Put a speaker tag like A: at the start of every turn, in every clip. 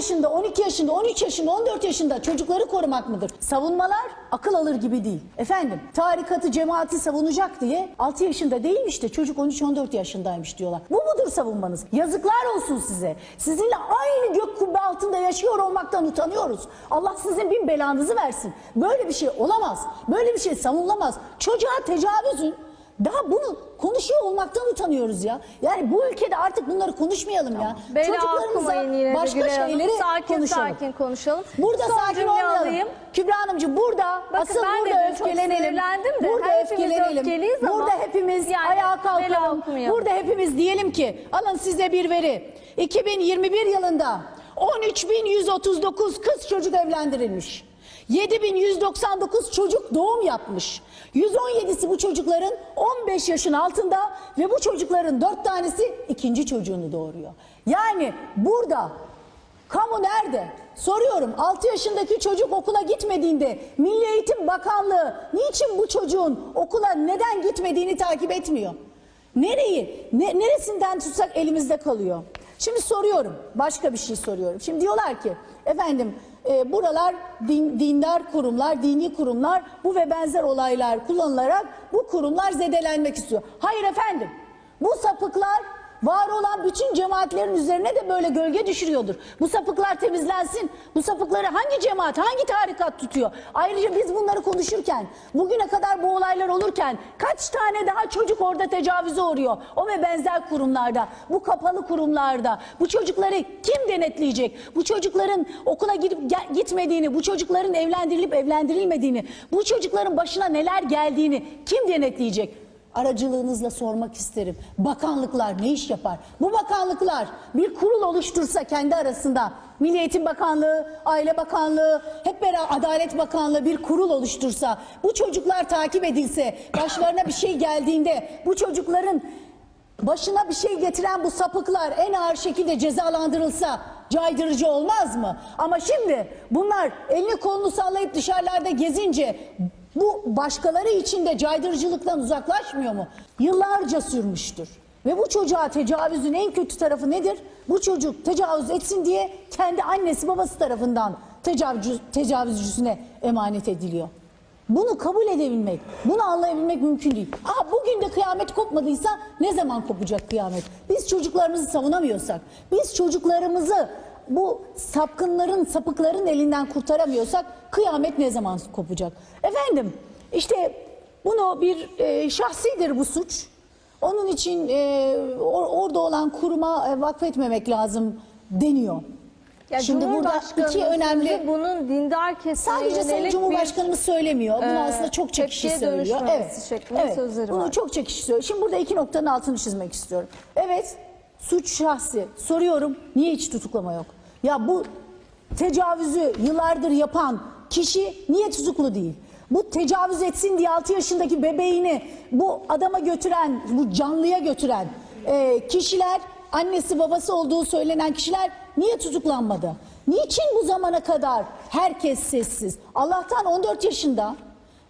A: yaşında, 12 yaşında, 13 yaşında, 14 yaşında çocukları korumak mıdır? Savunmalar akıl alır gibi değil. Efendim tarikatı, cemaati savunacak diye 6 yaşında değilmiş de çocuk 13-14 yaşındaymış diyorlar. Bu mudur savunmanız? Yazıklar olsun size. Sizinle aynı gök kubbe altında yaşıyor olmaktan utanıyoruz. Allah sizin bin belanızı versin. Böyle bir şey olamaz. Böyle bir şey savunulamaz. Çocuğa tecavüzün daha bunu konuşuyor olmaktan utanıyoruz ya. Yani bu ülkede artık bunları konuşmayalım ya.
B: Beni okumayın yine de
A: başka
B: Gülay Hanım.
A: şeyleri
B: sakin
A: konuşalım.
B: sakin konuşalım.
A: Burada
B: Son
A: sakin
B: cümle
A: olmayalım.
B: alayım.
A: Kübra Hanımcığım burada
B: Bakın
A: asıl
B: ben de
A: burada
B: dün çok
A: öfkelenelim.
B: sinirlendim de
A: burada
B: hepimiz
A: öfkelenelim.
B: öfkeliyiz ama
A: burada hepimiz
B: yani
A: ayağa kalkalım. Burada hepimiz diyelim ki alın size bir veri. 2021 yılında 13.139 kız çocuk evlendirilmiş. 7199 çocuk doğum yapmış. 117'si bu çocukların 15 yaşın altında ve bu çocukların 4 tanesi ikinci çocuğunu doğuruyor. Yani burada Kamu nerede? Soruyorum 6 yaşındaki çocuk okula gitmediğinde Milli Eğitim Bakanlığı niçin bu çocuğun okula neden gitmediğini takip etmiyor? Nereyi, ne, neresinden tutsak elimizde kalıyor. Şimdi soruyorum, başka bir şey soruyorum. Şimdi diyorlar ki efendim e, buralar din, dindar kurumlar, dini kurumlar bu ve benzer olaylar kullanılarak bu kurumlar zedelenmek istiyor. Hayır efendim bu sapıklar Var olan bütün cemaatlerin üzerine de böyle gölge düşürüyordur. Bu sapıklar temizlensin. Bu sapıkları hangi cemaat, hangi tarikat tutuyor? Ayrıca biz bunları konuşurken, bugüne kadar bu olaylar olurken kaç tane daha çocuk orada tecavüze uğruyor? O ve benzer kurumlarda, bu kapalı kurumlarda. Bu çocukları kim denetleyecek? Bu çocukların okula gidip gitmediğini, bu çocukların evlendirilip evlendirilmediğini, bu çocukların başına neler geldiğini kim denetleyecek? Aracılığınızla sormak isterim. Bakanlıklar ne iş yapar? Bu bakanlıklar bir kurul oluştursa kendi arasında Milli Eğitim Bakanlığı, Aile Bakanlığı, hep beraber Adalet Bakanlığı bir kurul oluştursa, bu çocuklar takip edilse, başlarına bir şey geldiğinde bu çocukların başına bir şey getiren bu sapıklar en ağır şekilde cezalandırılsa caydırıcı olmaz mı? Ama şimdi bunlar elini kolunu sallayıp dışarılarda gezince bu başkaları için de caydırıcılıktan uzaklaşmıyor mu? Yıllarca sürmüştür. Ve bu çocuğa tecavüzün en kötü tarafı nedir? Bu çocuk tecavüz etsin diye kendi annesi babası tarafından tecavüz, tecavüzcüsüne emanet ediliyor. Bunu kabul edebilmek, bunu anlayabilmek mümkün değil. Aha bugün de kıyamet kopmadıysa ne zaman kopacak kıyamet? Biz çocuklarımızı savunamıyorsak, biz çocuklarımızı bu sapkınların, sapıkların elinden kurtaramıyorsak kıyamet ne zaman kopacak? Efendim işte bunu bir e, şahsidir bu suç. Onun için e, or- orada olan kuruma e, vakfetmemek lazım deniyor.
B: Ya
A: Şimdi burada iki önemli
B: bunun dindar kesime
A: Sadece Sayın Cumhurbaşkanımız söylemiyor. Bunu
B: e,
A: aslında çokça kişi söylüyor.
B: şeklinde sözleri
A: Bunu
B: var.
A: çokça kişi söylüyor. Şimdi burada iki noktanın altını çizmek istiyorum. Evet, suç şahsi. Soruyorum, niye hiç tutuklama yok? Ya bu tecavüzü yıllardır yapan kişi niye tutuklu değil? Bu tecavüz etsin diye 6 yaşındaki bebeğini bu adama götüren, bu canlıya götüren e, kişiler, annesi babası olduğu söylenen kişiler niye tutuklanmadı? Niçin bu zamana kadar herkes sessiz? Allah'tan 14 yaşında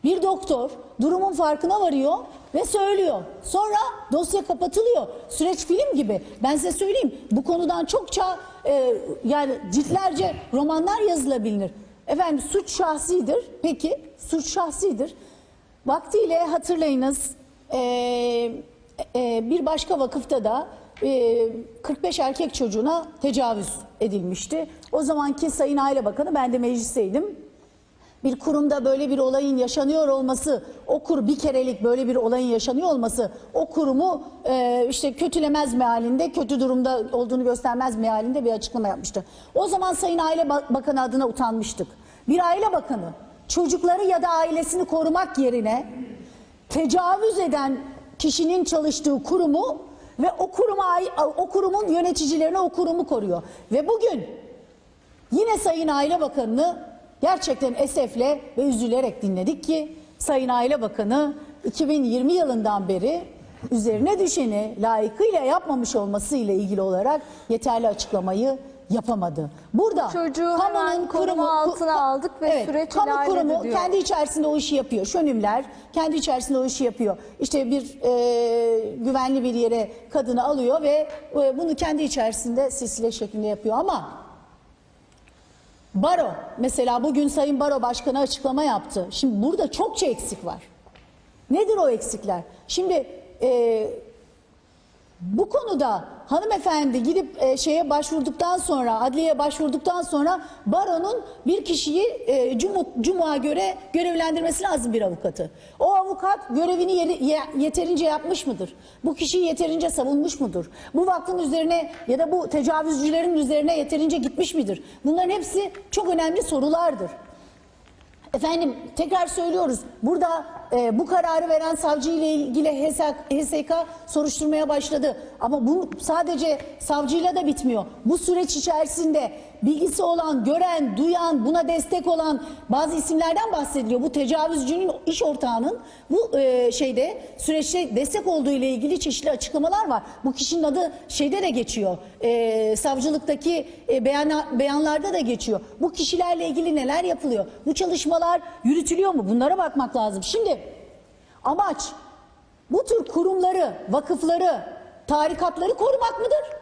A: bir doktor durumun farkına varıyor ve söylüyor. Sonra dosya kapatılıyor. Süreç film gibi. Ben size söyleyeyim bu konudan çokça e, yani ciltlerce romanlar yazılabilir. Efendim suç şahsidir. Peki suç şahsidir. Vaktiyle hatırlayınız e, e, bir başka vakıfta da e, 45 erkek çocuğuna tecavüz edilmişti. O zamanki Sayın Aile Bakanı ben de meclisteydim bir kurumda böyle bir olayın yaşanıyor olması, o kur bir kerelik böyle bir olayın yaşanıyor olması, o kurumu e, işte kötülemez mealinde, kötü durumda olduğunu göstermez mealinde bir açıklama yapmıştı. O zaman Sayın Aile Ba- Bakanı adına utanmıştık. Bir aile bakanı çocukları ya da ailesini korumak yerine tecavüz eden kişinin çalıştığı kurumu ve o kuruma o kurumun yöneticilerini o kurumu koruyor. Ve bugün Yine Sayın Aile Bakanı'nı gerçekten esefle ve üzülerek dinledik ki Sayın Aile Bakanı 2020 yılından beri üzerine düşeni layıkıyla yapmamış olması ile ilgili olarak yeterli açıklamayı yapamadı. Burada
B: Çocuğu hemen koruma altına aldık ve süreç
A: kamu kurumu
B: diyor.
A: kendi içerisinde o işi yapıyor. Şönümler kendi içerisinde o işi yapıyor. İşte bir e, güvenli bir yere kadını alıyor ve e, bunu kendi içerisinde silsile şeklinde yapıyor ama Baro mesela bugün Sayın Baro Başkanı açıklama yaptı. Şimdi burada çokça eksik var. Nedir o eksikler? Şimdi e, bu konuda hanımefendi gidip e, şeye başvurduktan sonra, adliyeye başvurduktan sonra baronun bir kişiyi e, cumu, cuma göre görevlendirmesi lazım bir avukatı. O avukat görevini yeri- ye- yeterince yapmış mıdır? Bu kişiyi yeterince savunmuş mudur? Bu vakfın üzerine ya da bu tecavüzcülerin üzerine yeterince gitmiş midir? Bunların hepsi çok önemli sorulardır. Efendim tekrar söylüyoruz. Burada e, bu kararı veren savcı ile ilgili HSK, HSK soruşturmaya başladı. Ama bu sadece savcıyla da bitmiyor. Bu süreç içerisinde bilgisi olan, gören, duyan, buna destek olan bazı isimlerden bahsediliyor. Bu tecavüzcünün iş ortağının bu e, şeyde süreçte destek olduğu ile ilgili çeşitli açıklamalar var. Bu kişinin adı şeyde de geçiyor. E, savcılıktaki e, beyana, beyanlarda da geçiyor. Bu kişilerle ilgili neler yapılıyor? Bu çalışmalar yürütülüyor mu? Bunlara bakmak lazım. Şimdi amaç bu tür kurumları, vakıfları, tarikatları korumak mıdır?